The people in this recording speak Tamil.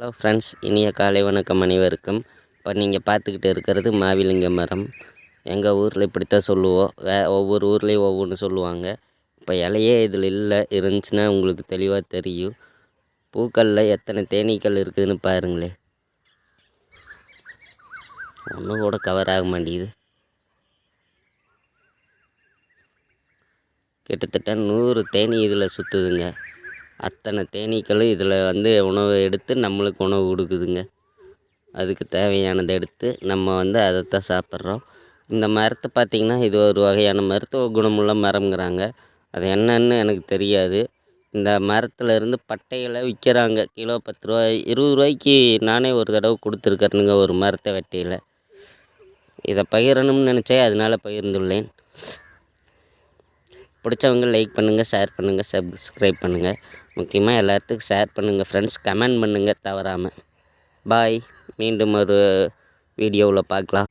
ஹலோ ஃப்ரெண்ட்ஸ் இனிய காலை வணக்கம் அனைவருக்கும். இப்போ நீங்கள் பார்த்துக்கிட்டு இருக்கிறது மாவிலிங்க மரம். எங்கள் ஊரில் இப்படித்தான் சொல்லுவோம் வே ஒவ்வொரு ஊர்லேயும் ஒவ்வொன்று சொல்லுவாங்க. இப்போ இலையே இதில் இல்லை இருந்துச்சுன்னா உங்களுக்கு தெளிவாக தெரியும். பூக்களில் எத்தனை தேனீக்கள் இருக்குதுன்னு பாருங்களேன் ஒன்றும் கூட கவர் ஆக மாட்டேங்குது. கிட்டத்தட்ட நூறு தேனீ இதில் சுற்றுதுங்க அத்தனை தேனீக்களும் இதில் வந்து உணவு எடுத்து நம்மளுக்கு உணவு கொடுக்குதுங்க. அதுக்கு தேவையானதை எடுத்து நம்ம வந்து அதைத்தான் சாப்பிட்றோம். இந்த மரத்தை பார்த்திங்கன்னா இது ஒரு வகையான மருத்துவ குணமுள்ள மரம்ங்கிறாங்க. அது என்னன்னு எனக்கு தெரியாது. இந்த மரத்தில் இருந்து பட்டைகளை விற்கிறாங்க. கிலோ பத்து ரூபா இருபது ரூபாய்க்கு நானே ஒரு தடவை கொடுத்துருக்கேனுங்க ஒரு மரத்தை வெட்டையில். இதை பகிரணும்னு நினச்சேன். அதனால் பகிர்ந்துள்ளேன். பிடிச்சவங்க லைக் பண்ணுங்கள் ஷேர் பண்ணுங்கள் சப்ஸ்கிரைப் பண்ணுங்கள் முக்கியமாக எல்லாத்துக்கும் ஷேர் பண்ணுங்கள் ஃப்ரெண்ட்ஸ் கமெண்ட் பண்ணுங்கள் தவறாமல் பாய் மீண்டும் ஒரு வீடியோவில் பார்க்கலாம்.